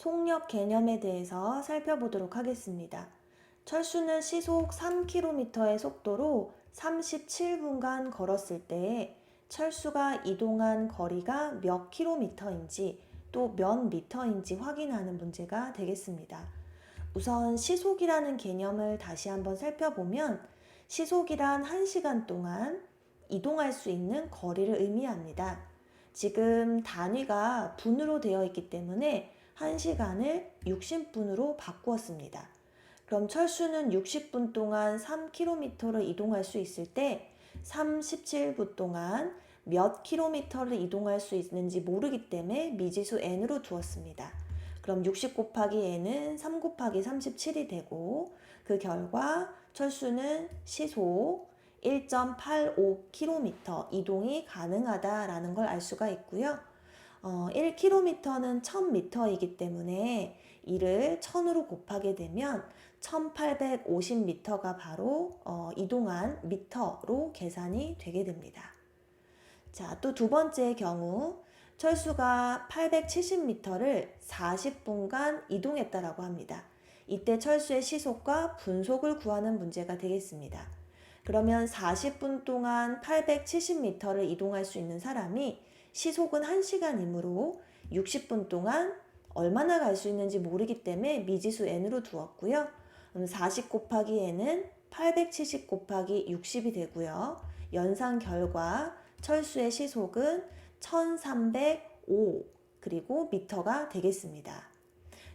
속력 개념에 대해서 살펴보도록 하겠습니다. 철수는 시속 3km의 속도로 37분간 걸었을 때 철수가 이동한 거리가 몇 킬로미터인지 또 몇 미터인지 확인하는 문제가 되겠습니다. 우선 시속이라는 개념을 다시 한번 살펴보면 시속이란 1시간 동안 이동할 수 있는 거리를 의미합니다. 지금 단위가 분으로 되어 있기 때문에 1시간을 60분으로 바꾸었습니다. 그럼 철수는 60분 동안 3km를 이동할 수 있을 때 37분 동안 몇 킬로미터를 이동할 수 있는지 모르기 때문에 미지수 n으로 두었습니다. 그럼 60 곱하기 n은 3 곱하기 37이 되고 그 결과 철수는 시속 1.85km 이동이 가능하다라는 걸 알 수가 있고요. 어, 1km는 1000m이기 때문에 이를 1000으로 곱하게 되면 1850m가 바로 어, 이동한 미터로 계산이 되게 됩니다. 자, 또 두 번째 경우 철수가 870m를 40분간 이동했다라고 합니다. 이때 철수의 시속과 분속을 구하는 문제가 되겠습니다. 그러면 40분 동안 870m를 이동할 수 있는 사람이 시속은 1시간이므로 60분 동안 얼마나 갈 수 있는지 모르기 때문에 미지수 n으로 두었고요. 그럼 40 곱하기 n은 870 곱하기 60이 되고요. 연산 결과 철수의 시속은 1305 그리고 미터가 되겠습니다.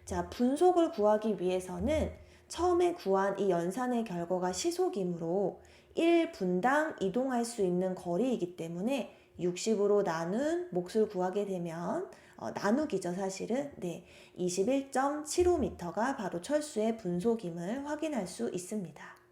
자, 분속을 구하기 위해서는 처음에 구한 이 연산의 결과가 시속이므로 1분당 이동할 수 있는 거리이기 때문에 60으로 나눈 몫을 구하게 되면 어, 나누기죠 사실은 네 21.75m가 바로 철수의 분속임을 확인할 수 있습니다.